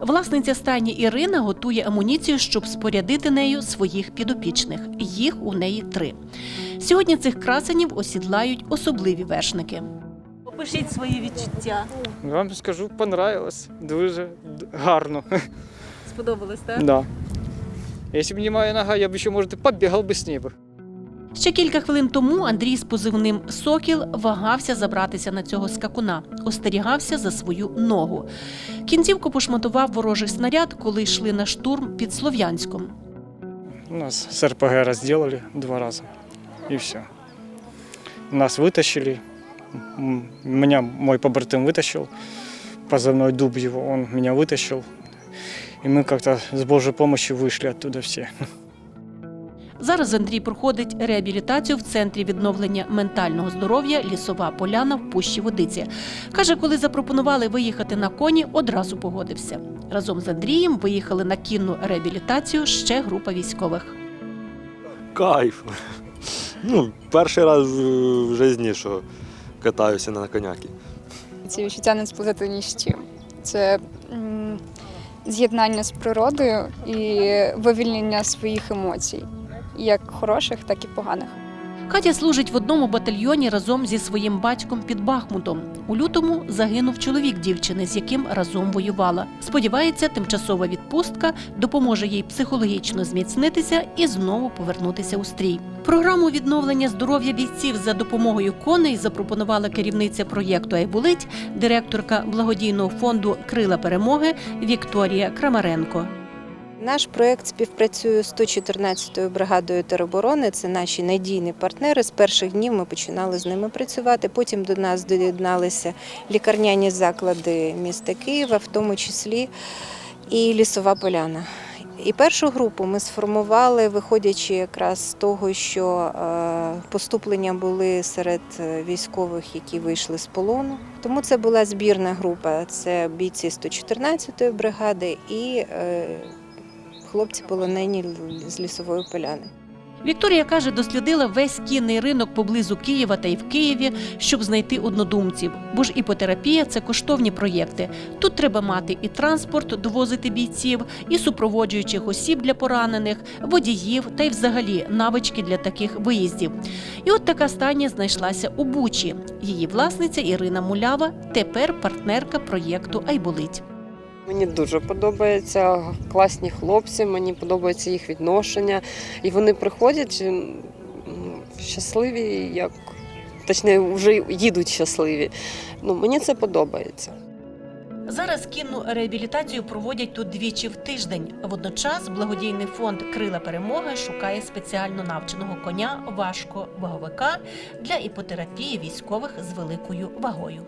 Власниця стайні Ірина готує амуніцію, щоб спорядити нею своїх підопічних. Їх у неї три. Сьогодні цих красенів осідлають особливі вершники. Опишіть свої відчуття. Вам скажу, понравилось. Дуже гарно. Сподобалось, так? Да. Якщо б не моя нога, я б ще, може, побігав би з неба. Ще кілька хвилин тому Андрій з позивним Сокіл вагався забратися на цього скакуна, остерігався за свою ногу. Кінцівку пошматував ворожий снаряд, коли йшли на штурм під Слов'янськом. Нас с РПГ разделали два раза. И все. Нас вытащили. М, Меня мой побратим вытащил. Позывной дуб его, он меня вытащил. И мы как-то с Божьей помощью вышли оттуда все. Зараз Андрій проходить реабілітацію в центрі відновлення ментального здоров'я Лісова Поляна в Пущі Водиці. Каже, коли запропонували виїхати на коні, одразу погодився. Разом з Андрієм виїхали на кінну реабілітацію ще група військових. Кайф. Ну, перший раз в житті, що катаюся на коняки. Ці відчуття не сплутати ні з чим. Це з'єднання з природою і вивільнення своїх емоцій, як хороших, так і поганих. Катя служить в одному батальйоні разом зі своїм батьком під Бахмутом. У лютому загинув чоловік дівчини, з яким разом воювала. Сподівається, тимчасова відпустка допоможе їй психологічно зміцнитися і знову повернутися у стрій. Програму відновлення здоров'я бійців за допомогою коней запропонувала керівниця проєкту Айбулить, директорка благодійного фонду Крила перемоги Вікторія Крамаренко. Наш проект співпрацює з 114-ю бригадою тероборони. Це наші надійні партнери. З перших днів ми починали з ними працювати. Потім до нас доєдналися лікарняні заклади міста Києва, в тому числі і лісова поляна. І першу групу ми сформували, виходячи якраз з того, що е, поступлення були серед військових, які вийшли з полону. Тому це була збірна група. Це бійці 114-ї бригади і е, хлопці полонені з лісової поляни. Вікторія каже, дослідила весь кінний ринок поблизу Києва та й в Києві, щоб знайти однодумців. Бо ж іпотерапія це коштовні проєкти. Тут треба мати і транспорт, довозити бійців, і супроводжуючих осіб для поранених, водіїв та й взагалі навички для таких виїздів. І от така стання знайшлася у Бучі. Її власниця Ірина Мулява тепер партнерка проєкту Айболить. Мені дуже подобається класні хлопці, мені подобається їх відношення. І вони приходять щасливі, як точніше, вже їдуть щасливі. Ну, мені це подобається. Зараз кінну реабілітацію проводять тут двічі в тиждень. Водночас благодійний фонд Крила перемоги шукає спеціально навченого коня важко ваговика для іпотерапії військових з великою вагою.